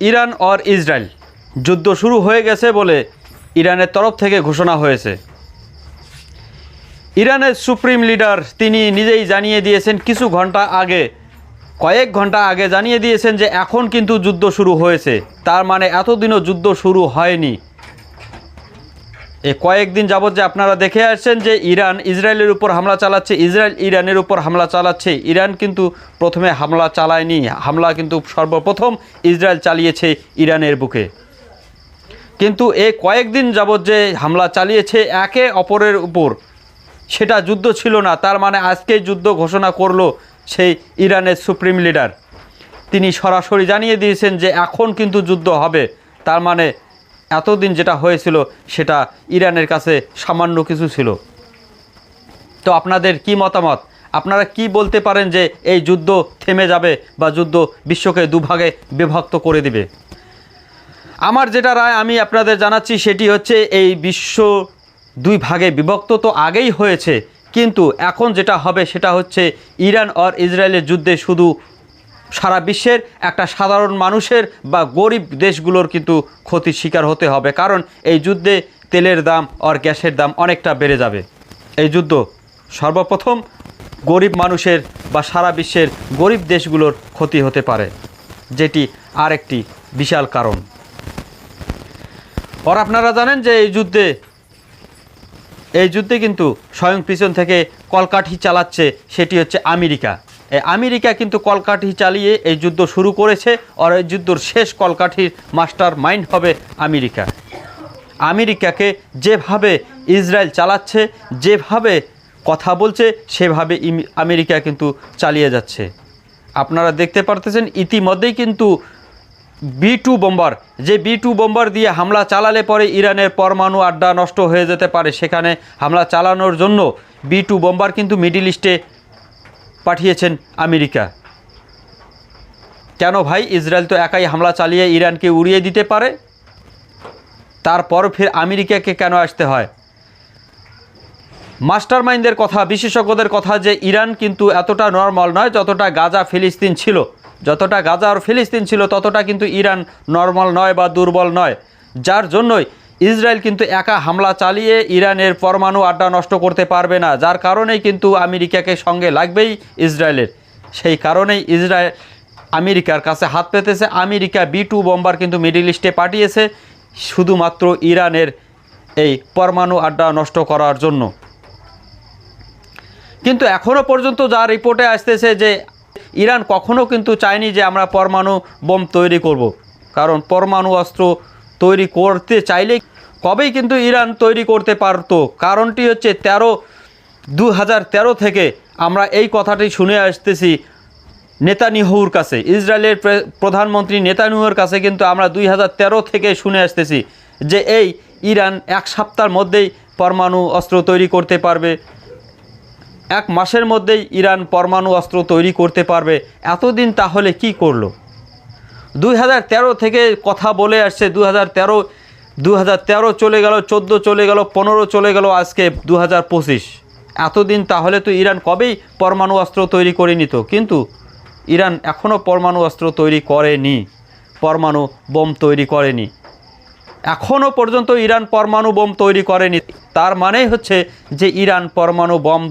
Iran or Israel. যুদ্ধ শুরু হয়ে গেছে বলে ইরানের তরফ থেকে ঘোষণা হয়েছে। ইরানের সুপ্রিম লিডার তিনি নিজেই জানিয়ে দিয়েছেন কিছু ঘণ্টা আগে, কয়েক ঘণ্টা আগে জানিয়ে দিয়েছেন যে এখন কিন্তু যুদ্ধ শুরু হয়েছে। তার মানে এতদিনও যুদ্ধ শুরু হয়নি। এ কয়েকদিন যাবৎ যে আপনারা দেখে আসছেন যে ইরান, ইসরায়েলের উপর হামলা চালাচ্ছে, ইসরায়েল ইরানের উপর হামলা চালাচ্ছে। ইরান কিন্তু প্রথমে হামলা চালায়নি। হামলা কিন্তু সর্বপ্রথম ইসরায়েল চালিয়েছে ইরানের বুকে। কিন্তু এই কয়েকদিন যাবৎ যে হামলা চালিয়েছে একে অপরের উপর, সেটা যুদ্ধ ছিল না। তার মানে আজকেই যুদ্ধ ঘোষণা করল সেই ইরানের সুপ্রিম লিডার। তিনি সরাসরি জানিয়ে দিয়েছেন যে এখন কিন্তু যুদ্ধ হবে। তার মানে এতদিন যেটা হয়েছিল, সেটা ইরানের কাছে সামান্য কিছু ছিল। তো আপনাদের কি মতামত? আপনারা কি বলতে পারেন যে এই যুদ্ধ থেমে যাবে বা যুদ্ধ বিশ্বকে দুভাগে বিভক্ত করে দিবে? আমার যেটা রায় আমি আপনাদের জানাচ্ছি, সেটি হচ্ছে এই বিশ্ব দুই ভাগে বিভক্ত তো আগেই হয়েছে, কিন্তু এখন যেটা হবে সেটা হচ্ছে ইরান আর ইসরায়েলের যুদ্ধে শুধু সারা বিশ্বের একটা সাধারণ মানুষের বা গরিব দেশগুলোর কিন্তু ক্ষতির শিকার হতে হবে। কারণ এই যুদ্ধে তেলের দাম আর গ্যাসের দাম অনেকটা বেড়ে যাবে। এই যুদ্ধ সর্বপ্রথম গরিব মানুষের বা সারা বিশ্বের গরিব দেশগুলোর ক্ষতি হতে পারে, যেটি আরেকটি বিশাল কারণ। আর আপনারা জানেন যে এই যুদ্ধে এই যুদ্ধে কিন্তু স্বয়ং পিছন থেকে কলকাঠি চালাচ্ছে, সেটি হচ্ছে আমেরিকা। আমেরিকা কিন্তু কলকাঠি চালিয়ে এই যুদ্ধ শুরু করেছে, আর এই যুদ্ধর শেষ কলকাঠির মাস্টার মাইন্ড হবে আমেরিকা। আমেরিকাকে যেভাবে ইসরায়েল চালাচ্ছে, যেভাবে কথা বলছে, সেভাবে আমেরিকা কিন্তু চালিয়ে যাচ্ছে। আপনারা দেখতে পারতেছেন, ইতিমধ্যেই কিন্তু বি টু বোম্বার, যে বি টু বোম্বার দিয়ে হামলা চালালে পরে ইরানের পরমাণু আড্ডা নষ্ট হয়ে যেতে পারে। সেখানে হামলা চালানোর জন্য বি টু বোম্বার কিন্তু মিডিল ইস্টে পাঠিয়েছেন আমেরিকা। কেন ভাই, ইসরায়েল তো একাই হামলা চালিয়ে ইরানকে উড়িয়ে দিতে পারে? তারপর ফের আমেরিকাকে কেন আসতে হয়? মাস্টার মাইন্ডের কথা, বিশেষজ্ঞদের কথা যে ইরান কিন্তু এতটা নর্মাল নয়, যতটা গাজা, ফিলিস্তিন ছিল। যতটা গাজা আর ফিলিস্তিন ছিল, ততটা কিন্তু ইরান নর্মাল নয় বা দুর্বল নয়। যার জন্যই ইসরায়েল কিন্তু একা হামলা চালিয়ে ইরানের পরমাণু আড্ডা নষ্ট করতে পারবে না, যার কারণেই কিন্তু আমেরিকাকে সঙ্গে লাগবেই ইসরায়েলের সেই কারণেই ইসরায়েল আমেরিকার কাছে হাত পেতেছে আমেরিকা বি টু বোম্বার কিন্তু মিডিল ইস্টে পাঠিয়েছে, শুধুমাত্র ইরানের এই পরমাণু আড্ডা নষ্ট করার জন্য কিন্তু এখনও পর্যন্ত যা রিপোর্টে আসতেছে যে ইরান কখনও কিন্তু চায়নি যে আমরা পরমাণু বোম তৈরি করব। কারণ পরমাণু অস্ত্র তৈরি করতে চাইলে কবেই কিন্তু ইরান তৈরি করতে পারতো। কারণটি হচ্ছে তেরো দু থেকে আমরা এই কথাটি শুনে আসতেছি নেতানিহুর কাছে। ইসরায়েলের প্রে- প্রধানমন্ত্রী নেতানিহুর কাছে কিন্তু আমরা দুই হাজার তেরো থেকে শুনে আসতেছি যে এই ইরান এক সপ্তাহের মধ্যেই পরমাণু অস্ত্র তৈরি করতে পারবে। এক মাসের মধ্যেই ইরান পরমাণু অস্ত্র তৈরি করতে পারবে। এতদিন তাহলে কি করল? দুই হাজার তেরো থেকে কথা বলে আসছে দু হাজার তেরো চলে গেল, চোদ্দ চলে গেল, পনেরো চলে গেল, আজকে দু হাজার পঁচিশ। এতদিন তাহলে তো ইরান কবেই পরমাণু অস্ত্র তৈরি করে নিত? কিন্তু ইরান এখনও পরমাণু অস্ত্র তৈরি করেনি, পরমাণু বোম তৈরি করেনি। এখনও পর্যন্ত ইরান পরমাণু বোম তৈরি করেনি। তার মানেই হচ্ছে যে ইরান পরমাণু বোম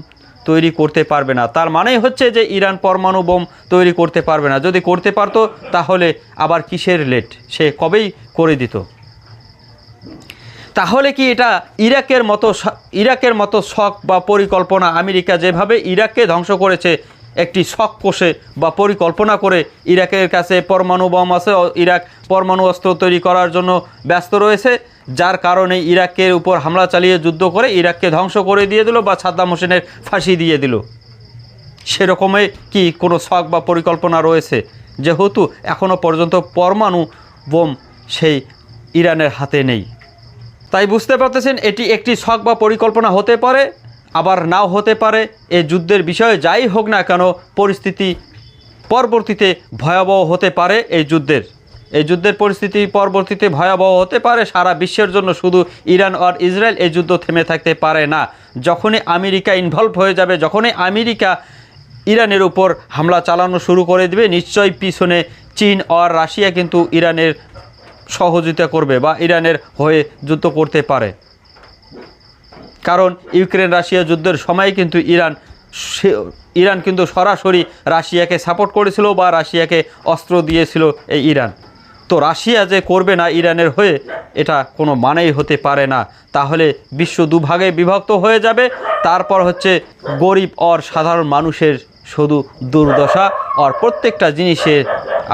তৈরি করতে পারবে না। তার মানেই হচ্ছে যে ইরান পরমাণু বোম তৈরি করতে পারবে না। যদি করতে পারতো, তাহলে আবার কিসের লেট? সে কবেই করে দিত। তাহলে কি এটা ইরাকের মতো ইরাকের মতো শখ বা পরিকল্পনা? আমেরিকা যেভাবে ইরাককে ধ্বংস করেছে, একটি শখ কষে বা পরিকল্পনা করে ইরাকের কাছে পরমাণু বোম আছে ইরাক পরমাণু অস্ত্র তৈরি করার জন্য ব্যস্ত রয়েছে। যার কারণে ইরাকের উপর হামলা চালিয়ে যুদ্ধ করে ইরাককে ধ্বংস করে দিয়ে দিল বা সাদ্দাম হোসেনের ফাঁসি দিয়ে দিল। সেরকমই কি কোনো শখ বা পরিকল্পনা রয়েছে? যেহেতু এখনও পর্যন্ত পরমাণু বোম সেই ইরানের হাতে নেই। তাই বুঝতে পারতেছেন, এটি একটি শখ বা পরিকল্পনা হতে পারে, আবার নাও হতে পারে। এই যুদ্ধের বিষয়ে যাই হোক না কেন, পরিস্থিতি পরবর্তীতে ভয়াবহ হতে পারে এই যুদ্ধের। এই যুদ্ধের পরিস্থিতি পরবর্তীতে ভয়াবহ হতে পারে। সারা বিশ্বের জন্য শুধু ইরান আর ইসরায়েল এই যুদ্ধ থেমে থাকতে পারে না। যখনই আমেরিকা ইনভলভ হয়ে যাবে, যখনই আমেরিকা ইরানের উপর হামলা চালানো শুরু করে দিবে, নিশ্চয়ই পিছনে চীন আর রাশিয়া কিন্তু ইরানের সহযোগিতা করবে বা ইরানের হয়ে যুদ্ধ করতে পারে। কারণ ইউক্রেন রাশিয়া যুদ্ধের সময় কিন্তু ইরান ইরান কিন্তু সরাসরি রাশিয়াকে সাপোর্ট করেছিল বা রাশিয়াকে অস্ত্র দিয়েছিল এই ইরান। তো রাশিয়া যে করবে না ইরানের হয়ে, এটা কোনো মানেই হতে পারে না। তাহলে বিশ্ব দুভাগে বিভক্ত হয়ে যাবে, তারপর হচ্ছে গরিব অর সাধারণ মানুষের শুধু দুর্দশা আর প্রত্যেকটা জিনিসের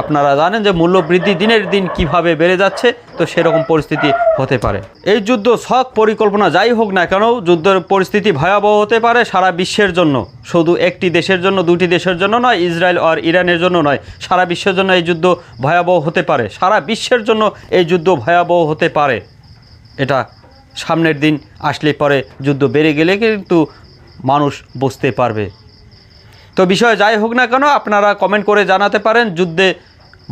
আপনারা জানেন যে মূল্য বৃদ্ধি দিনের দিন কীভাবে বেড়ে যাচ্ছে, তো সেরকম পরিস্থিতি হতে পারে। এই যুদ্ধ শখ পরিকল্পনা যাই হোক না কেন, যুদ্ধের পরিস্থিতি ভয়াবহ হতে পারে সারা বিশ্বের জন্য। শুধু একটি দেশের জন্য, দুটি দেশের জন্য নয়, ইসরায়েল আর ইরানের জন্য নয়, সারা বিশ্বের জন্য এই যুদ্ধ ভয়াবহ হতে পারে। সারা বিশ্বের জন্য এই যুদ্ধ ভয়াবহ হতে পারে। এটা সামনের দিন আসলে পরে যুদ্ধ বেড়ে গেলে কিন্তু মানুষ বুঝতে পারবে। তো বিষয় যাই হোক না কেন, আপনারা কমেন্ট করে জানাতে পারেন যুদ্ধে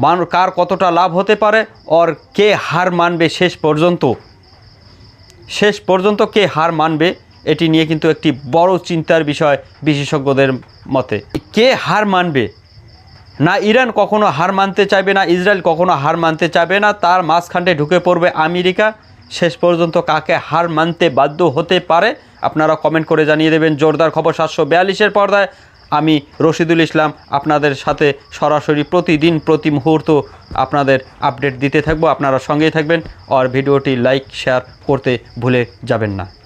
মানুষ কার কতটা লাভ হতে পারে আর কে হার মানবে শেষ পর্যন্ত। শেষ পর্যন্ত কে হার মানবে, এটি নিয়ে কিন্তু একটি বড় চিন্তার বিষয় বিশেষজ্ঞদের মতে। কে হার মানবে? না ইরান কখনো হার মানতে চাইবে না, ইসরায়েল কখনো হার মানতে চাইবে না, তার মাঝখানটে ঢুকে পড়বে আমেরিকা। শেষ পর্যন্ত কাকে হার মানতে বাধ্য হতে পারে, আপনারা কমেন্ট করে জানিয়ে দেবেন। জোরদার খবর সাতশো বিয়াল্লিশের পর্দায়। আমি রশিদুল ইসলাম আপনাদের সাথে সরাসরি প্রতিদিন, প্রতি মুহূর্ত আপনাদের আপডেট দিতে থাকব। আপনারা সঙ্গেই থাকবেন। আর ভিডিওটি লাইক, শেয়ার করতে ভুলে যাবেন না।